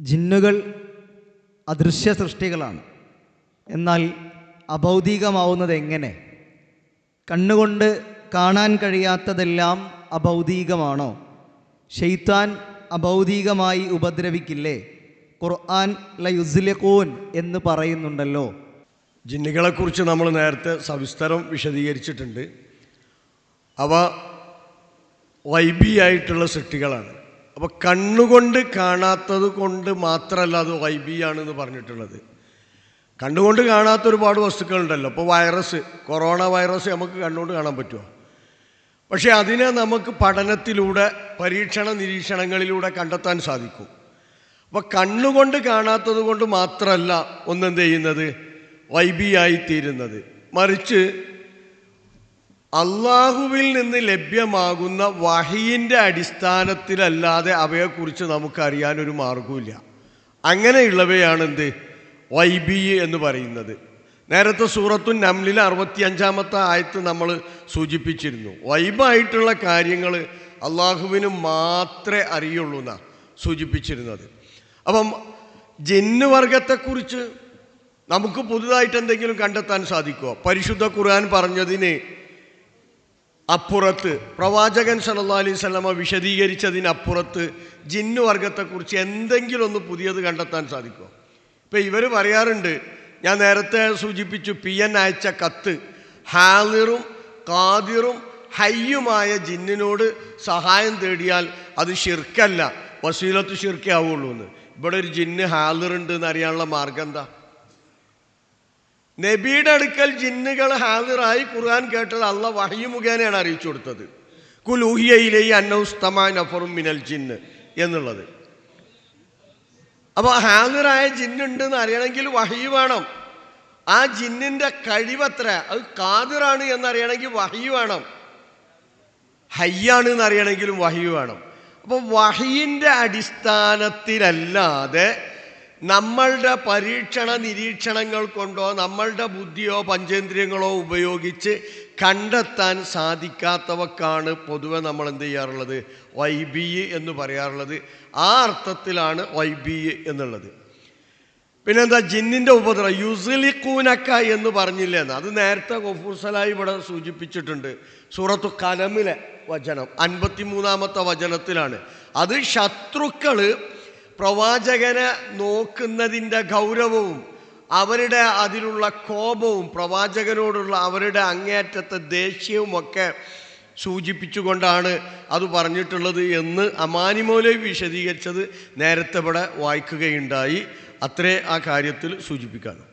ജിന്നുകൾ അദൃശ്യ സൃഷ്ടികളാണ്. എന്നാൽ അഭൗതികമാവുന്നത് എങ്ങനെ? കണ്ണുകൊണ്ട് കാണാൻ കഴിയാത്തതെല്ലാം അഭൗതികമാണോ? ഷെയ്ത്താൻ അഭൗതികമായി ഉപദ്രവിക്കില്ലേ? ഖുർആൻ ലയുസ്ലഖൂൻ എന്ന് പറയുന്നുണ്ടല്ലോ. ജിന്നുകളെക്കുറിച്ച് നമ്മൾ നേരത്തെ സവിസ്തരം വിശദീകരിച്ചിട്ടുണ്ട്. അവ വൈബിയായിട്ടുള്ള സൃഷ്ടികളാണ്. അപ്പോൾ കണ്ണുകൊണ്ട് കാണാത്തത് കൊണ്ട് മാത്രമല്ല അത് വൈബിയാണെന്ന് പറഞ്ഞിട്ടുള്ളത്. കണ്ണുകൊണ്ട് കാണാത്ത ഒരുപാട് വസ്തുക്കളുണ്ടല്ലോ. ഇപ്പോൾ വൈറസ് കൊറോണ വൈറസ് നമുക്ക് കണ്ണുകൊണ്ട് കാണാൻ പറ്റുമോ? പക്ഷേ അതിനെ നമുക്ക് പഠനത്തിലൂടെ പരീക്ഷണ നിരീക്ഷണങ്ങളിലൂടെ കണ്ടെത്താൻ സാധിക്കും. അപ്പോൾ കണ്ണുകൊണ്ട് കാണാത്തത് കൊണ്ട് മാത്രമല്ല ഒന്നെന്ത് ചെയ്യുന്നത് വൈബിയായി തീരുന്നത് മറിച്ച് അള്ളാഹുവിൽ നിന്ന് ലഭ്യമാകുന്ന വഹിയിന്റെ അടിസ്ഥാനത്തിലല്ലാതെ അവയെക്കുറിച്ച് നമുക്കറിയാൻ ഒരു മാർഗവുമില്ല അങ്ങനെയുള്ളവയാണ് എന്ത് വൈബി എന്ന് പറയുന്നത്. നേരത്തെ സൂറത്തു നംലിലെ അറുപത്തിയഞ്ചാമത്തെ ആയത്ത് നമ്മൾ സൂചിപ്പിച്ചിരുന്നു. വൈബായിട്ടുള്ള കാര്യങ്ങൾ അള്ളാഹുവിന് മാത്രമേ അറിയുള്ളൂ എന്നാണ് സൂചിപ്പിച്ചിരുന്നത്. അപ്പം ജിന്നുവർഗത്തെക്കുറിച്ച് നമുക്ക് പുതുതായിട്ട് എന്തെങ്കിലും കണ്ടെത്താൻ സാധിക്കുമോ പരിശുദ്ധ ഖുർആൻ പറഞ്ഞതിന് അപ്പുറത്ത് പ്രവാചകൻ സല്ലാ അലൈഹി സ്വലമ വിശദീകരിച്ചതിനപ്പുറത്ത് ജിന്നു വർഗത്തെക്കുറിച്ച് എന്തെങ്കിലും ഒന്ന് പുതിയത് കണ്ടെത്താൻ സാധിക്കുമോ? ഇപ്പം ഇവർ പറയാറുണ്ട് ഞാൻ നേരത്തെ സൂചിപ്പിച്ചു പി എൻ അയച്ച കത്ത് ഹാലിറും കാതിറും ഹയ്യുമായ ജിന്നിനോട് സഹായം തേടിയാൽ അത് ഷിർക്കല്ല വസീലത്ത് ഷിർക്കേ ആവുള്ളൂ എന്ന് ഇവിടെ ഒരു ജിന്ന് ഹാലിറുണ്ട് എന്ന് അറിയാനുള്ള മാർഗം എന്താ? നബിയുടെ അടുക്കൽ ജിന്നുകൾ ഹാജറായി ഖുർആൻ കേട്ടത് അല്ല വഹയു മുഖേനയാണ് അറിയിച്ചു കൊടുത്തത്. കുലൂഹിയയിലെ അന്നൗസ്തമായ നഫറും മിനൽ ജിന്ന് എന്നുള്ളത്. അപ്പോൾ ഹാജറായ ജിന്നുണ്ട് എന്ന് അറിയണമെങ്കിൽ വഹയു വേണം. ആ ജിന്നിന്റെ കഴിവത്ര അത് കാതിറാണ് എന്നറിയണമെങ്കിൽ വഹയു വേണം. ഹയ്യാണ് എന്നറിയണമെങ്കിലും വഹയു വേണം. അപ്പോൾ വഹയിന്റെ അടിസ്ഥാനത്തിലല്ലാതെ നമ്മളുടെ പരീക്ഷണ നിരീക്ഷണങ്ങൾ കൊണ്ടോ നമ്മളുടെ ബുദ്ധിയോ പഞ്ചേന്ദ്രിയങ്ങളോ ഉപയോഗിച്ച് കണ്ടെത്താൻ സാധിക്കാത്തവക്കാണ് പൊതുവെ നമ്മൾ എന്ത് ചെയ്യാറുള്ളത്? വൈബി എന്ന് പറയാറുള്ളത്. ആ അർത്ഥത്തിലാണ് വൈബി എന്നുള്ളത്. പിന്നെന്താ? ജിന്നിന്റെ ഉപദ്രവം. യുസിലിക്കൂനക്ക എന്ന് പറഞ്ഞില്ലേ അത് നേരത്തെ ഗഫൂർസലായി ഇവിടെ സൂചിപ്പിച്ചിട്ടുണ്ട്. സൂറത്തു കലമിലെ വചനം. അൻപത്തിമൂന്നാമത്തെ വചനത്തിലാണ്. അത് ശത്രുക്കൾ പ്രവാചകനെ നോക്കുന്നതിന്റെ ഗൗരവവും അവരുടെ അതിലുള്ള കോപവും പ്രവാചകനോടുള്ള അവരുടെ അങ്ങേയറ്റത്തെ ദേഷ്യവും ഒക്കെ സൂചിപ്പിച്ചുകൊണ്ടാണ് അത് പറഞ്ഞിട്ടുള്ളത് എന്ന് അമാനിമോലെ വിശദീകരിച്ചത് നേരത്തെ ഇവിടെ വായിക്കുകയുണ്ടായി. അത്രേ ആ കാര്യത്തിൽ സൂചിപ്പിക്കാനും.